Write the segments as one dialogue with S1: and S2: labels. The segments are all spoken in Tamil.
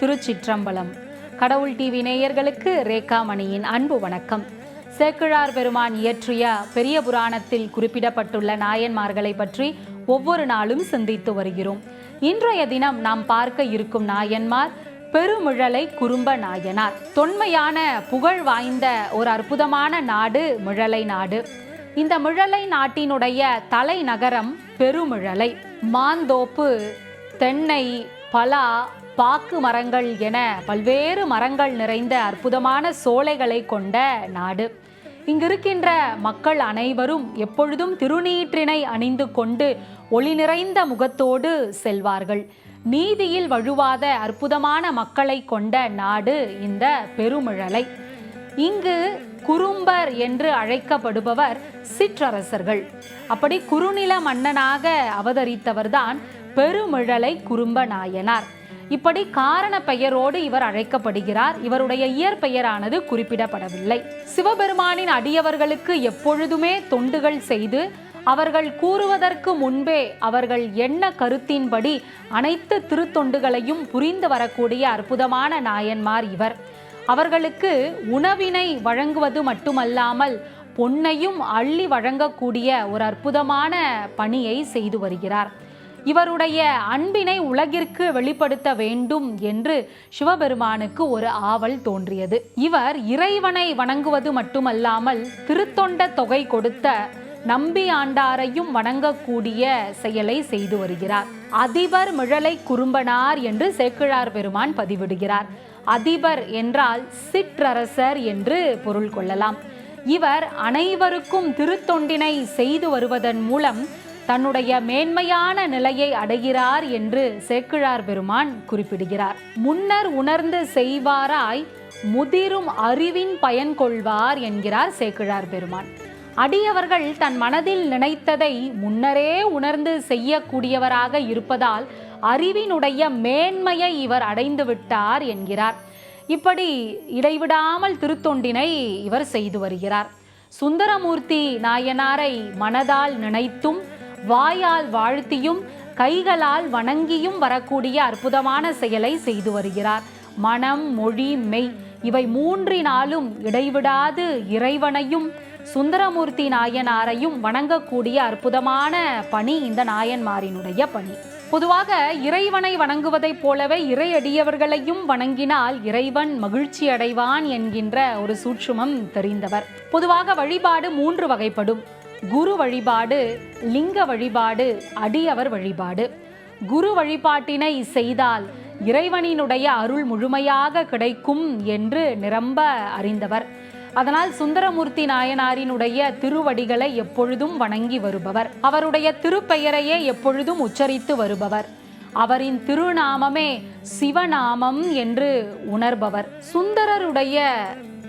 S1: திருச்சிற்றம்பலம். கடவுள் டிவி நேயர்களுக்கு ரேகாமணியின் அன்பு வணக்கம். சேக்கிழார் பெருமான் இயற்றிய பெரிய புராணத்தில் குறிப்பிடப்பட்டுள்ள நாயன்மார்களை பற்றி ஒவ்வொரு நாளும் சிந்தித்து வருகிறோம். இன்றைய தினம் நாம் பார்க்க இருக்கும் நாயன்மார் பெருமிழலை குறும்ப நாயனார். தொன்மையான புகழ் வாய்ந்த ஒரு அற்புதமான நாடு மிழலை நாடு. இந்த மிழலை நாட்டினுடைய தலைநகரம் பெருமிழலை. மாந்தோப்பு தென்னை பலா பாக்கு மரங்கள் என பல்வேறு மரங்கள் நிறைந்த அற்புதமான சோலைகளை கொண்ட நாடு. இங்கிருக்கின்ற மக்கள் அனைவரும் எப்பொழுதும் திருநீற்றினை அணிந்து கொண்டு ஒளி நிறைந்த முகத்தோடு செல்வார்கள். நீதியில் வழுவாத அற்புதமான மக்களை கொண்ட நாடு இந்த பெருமிழலை. இங்கு குறும்பர் என்று அழைக்கப்படுபவர் சிற்றரசர்கள். அப்படி குறுநில மன்னனாக அவதரித்தவர்தான் பெருமிழலை குறும்ப நாயனார் இப்படி காரண பெயரோடு இவர் அழைக்கப்படுகிறார். இவருடைய இயற்பெயரானது குறிப்பிடப்படவில்லை. சிவபெருமானின் அடியவர்களுக்கு எப்பொழுதுமே தொண்டுகள் செய்து அவர்கள் கூறுவதற்கு முன்பே அவர்கள் என்ன கருத்தின்படி அனைத்து திருத்தொண்டுகளையும் புரிந்து வரக்கூடிய அற்புதமான நாயன்மார் இவர். அவர்களுக்கு உணவினை வழங்குவது மட்டுமல்லாமல் பொன்னையும் அள்ளி வழங்கக்கூடிய ஒரு அற்புதமான பணியை செய்து வருகிறார். இவருடைய அன்பினை உலகிற்கு வெளிப்படுத்த வேண்டும் என்று சிவபெருமானுக்கு ஒரு ஆவல் தோன்றியது. இவர் இறைவனை வணங்குவது மட்டுமல்லாமல் திருத்தொண்ட தொகை கொடுத்த நம்பி ஆண்டாரையும் வணங்கக்கூடிய செயலை செய்து வருகிறார். அதிபர் மிழலை குறும்பனார் என்று சேக்கிழார் பெருமான் பதிவிடுகிறார். அதிபர் என்றால் சிற்றரசர் என்று பொருள் கொள்ளலாம். இவர் அனைவருக்கும் திருத்தொண்டினை செய்து வருவதன் மூலம் தன்னுடைய மேன்மையான நிலையை அடைகிறார் என்று சேக்கிழார் பெருமான் குறிப்பிடுகிறார். முன்னர் உணர்ந்து செய்வாராய் முதிரும் அறிவின் பயன் கொள்வார் என்கிறார் சேக்கிழார் பெருமான். அடியவர்கள் தன் மனதில் நினைத்ததை முன்னரே உணர்ந்து செய்யக்கூடியவராக இருப்பதால் அறிவினுடைய மேன்மையை இவர் அடைந்து விட்டார் என்கிறார். இப்படி இடைவிடாமல் திருத்தொண்டினை இவர் செய்து வருகிறார். சுந்தரமூர்த்தி நாயனாரை மனதால் நினைத்தும் வாயால் வாழ்த்தியும் கைகளால் வணங்கியும் வரக்கூடிய அற்புதமான செயலை செய்து வருகிறார். மனம் மொழி மெய் இவை மூன்றினாலும் இடைவிடாது இறைவனையும் சுந்தரமூர்த்தி நாயனாரையும் வணங்கக்கூடிய அற்புதமான பணி இந்த நாயன்மாரினுடைய பணி. பொதுவாக இறைவனை வணங்குவதைப் போலவே இறையடியவர்களையும் வணங்கினால் இறைவன் மகிழ்ச்சி அடைவான் என்கின்ற ஒரு சூட்சுமம் தெரிந்தவர். பொதுவாக வழிபாடு மூன்று வகைப்படும். குரு வழிபாடு லிங்க வழிபாடு அடியவர் வழிபாடு. குரு வழிபாட்டினை செய்தால் இறைவனினுடைய அருள் முழுமையாக கிடைக்கும் என்று நிரம்ப அறிந்தவர். அதனால் சுந்தரமூர்த்தி நாயனாரினுடைய திருவடிகளை எப்பொழுதும் வணங்கி வருபவர். அவருடைய திருப்பெயரையே எப்பொழுதும் உச்சரித்து வருபவர். அவரின் திருநாமமே சிவநாமம் என்று உணர்பவர். சுந்தரருடைய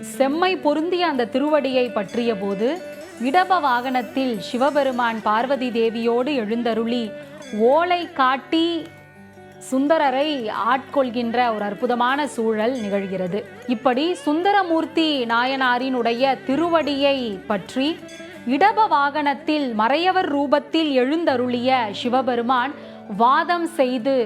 S1: செம்மை பொருந்திய அந்த திருவடியை பற்றிய போது இடப வாகனத்தில் சிவபெருமான் பார்வதி தேவியோடு எழுந்தருளி ஓலை காட்டி சுந்தரரை ஆட்கொள்கின்ற ஒரு அற்புதமான சூழல் நிகழ்கிறது. இப்படி சுந்தரமூர்த்தி நாயனாரினுடைய திருவடியை பற்றி இடப வாகனத்தில் மறையவர் ரூபத்தில் எழுந்தருளிய சிவபெருமான் வாதம் செய்து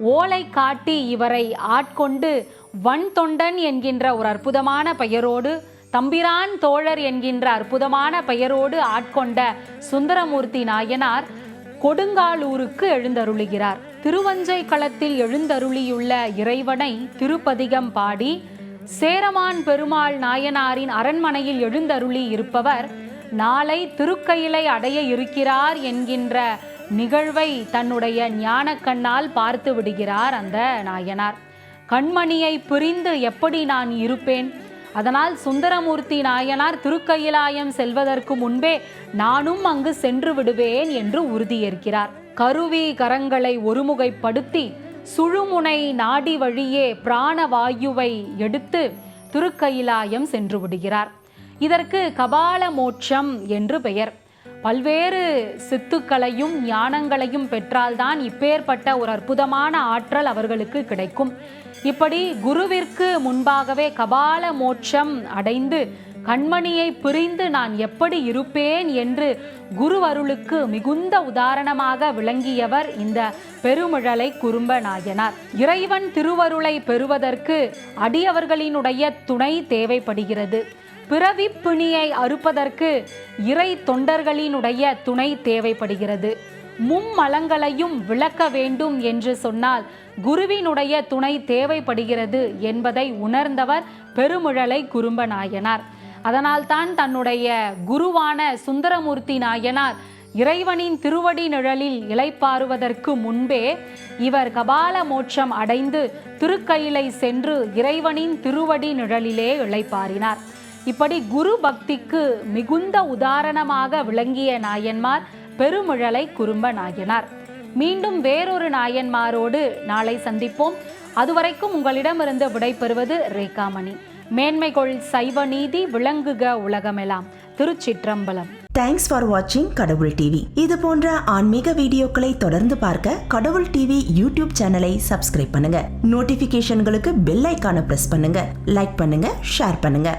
S1: ஓலை காட்டி இவரை ஆட்கொண்டு வன் தொண்டன் என்கின்ற ஒரு அற்புதமான பெயரோடு தம்பிரான் தோழர் என்கின்ற அற்புதமான பெயரோடு ஆட்கொண்ட சுந்தரமூர்த்தி நாயனார் கொடுங்காலூருக்கு எழுந்தருளுகிறார். திருவஞ்சை களத்தில் எழுந்தருளியுள்ள இறைவனை திருப்பதிகம் பாடி சேரமான் பெருமாள் நாயனாரின் அரண்மனையில் எழுந்தருளி இருப்பவர் நாளை திருக்கையிலை அடைய இருக்கிறார் என்கின்ற நிகழ்வை தன்னுடைய ஞான கண்ணால் பார்த்து விடுகிறார் அந்த நாயனார். கண்மணியை பிரிந்து எப்படி நான் இருப்பேன்? அதனால் சுந்தரமூர்த்தி நாயனார் திருக்கயிலாயம் செல்வதற்கு முன்பே நானும் அங்கு சென்று விடுவேன் என்று உறுதியேற்கிறார். கருவி கரங்களை ஒருமுகைப்படுத்தி சுழுமுனை நாடி வழியே பிராணவாயுவை எடுத்து திருக்கயிலாயம் சென்று விடுகிறார். இதற்கு கபால மோட்சம் என்று பெயர். பல்வேறு சித்துக்களையும் ஞானங்களையும் பெற்றால்தான் இப்பேற்பட்ட ஒரு அற்புதமான ஆற்றல் அவர்களுக்கு கிடைக்கும். இப்படி குருவிற்கு முன்பாகவே கபால மோட்சம் அடைந்து கண்மணியை பிரிந்து நான் எப்படி இருப்பேன் என்று குருவருளுக்கு மிகுந்த உதாரணமாக விளங்கியவர் இந்த பெருமிழலை குறும்ப நாயனார் இறைவன் திருவருளை பெறுவதற்கு அடியவர்களினுடைய துணை தேவைப்படுகிறது. பிறவி பிணியை அறுப்பதற்கு இறை தொண்டர்களினுடைய துணை தேவைப்படுகிறது. மும்மலங்களையும் விளக்க வேண்டும் என்று சொன்னால் குருவினுடைய துணை தேவைப்படுகிறது என்பதை உணர்ந்தவர் பெருமிழலை குறும்ப நாயனார் அதனால்தான் தன்னுடைய குருவான சுந்தரமூர்த்தி நாயனார் இறைவனின் திருவடி நிழலில் இளைப்பாறுவதற்கு முன்பே இவர் கபால மோட்சம் அடைந்து திருக்கையிலை சென்று இறைவனின் திருவடி நிழலிலே இளைப்பாறினார் இப்படி குரு பக்திக்கு மிகுந்த உதாரணமாக விளங்கிய நாயன்மார் பெருமிழலை குறும்ப நாயனார். மீண்டும் வேறொரு நாயன்மாரோடு நாளை சந்திப்போம். அதுவரைக்கும் உங்களிடமிருந்து விடைபெறுவது ரேகாமணி. மேன்மைகொள் சைவ நீதி விளங்குக உலகமெல்லாம் திருச்சிற்றம்பலம்.
S2: தேங்க்ஸ் ஃபார் வாட்சிங் கடவுள் டிவி இது போன்ற ஆன்மீக வீடியோக்களை தொடர்ந்து பார்க்க கடவுள் டிவி யூடியூப் சேனலை சப்ஸ்கிரைப் பண்ணுங்க. நோட்டிபிகேஷன்களுக்கு பெல் ஐக்கான பிரஸ் பண்ணுங்க. லைக் பண்ணுங்க ஷேர் பண்ணுங்க.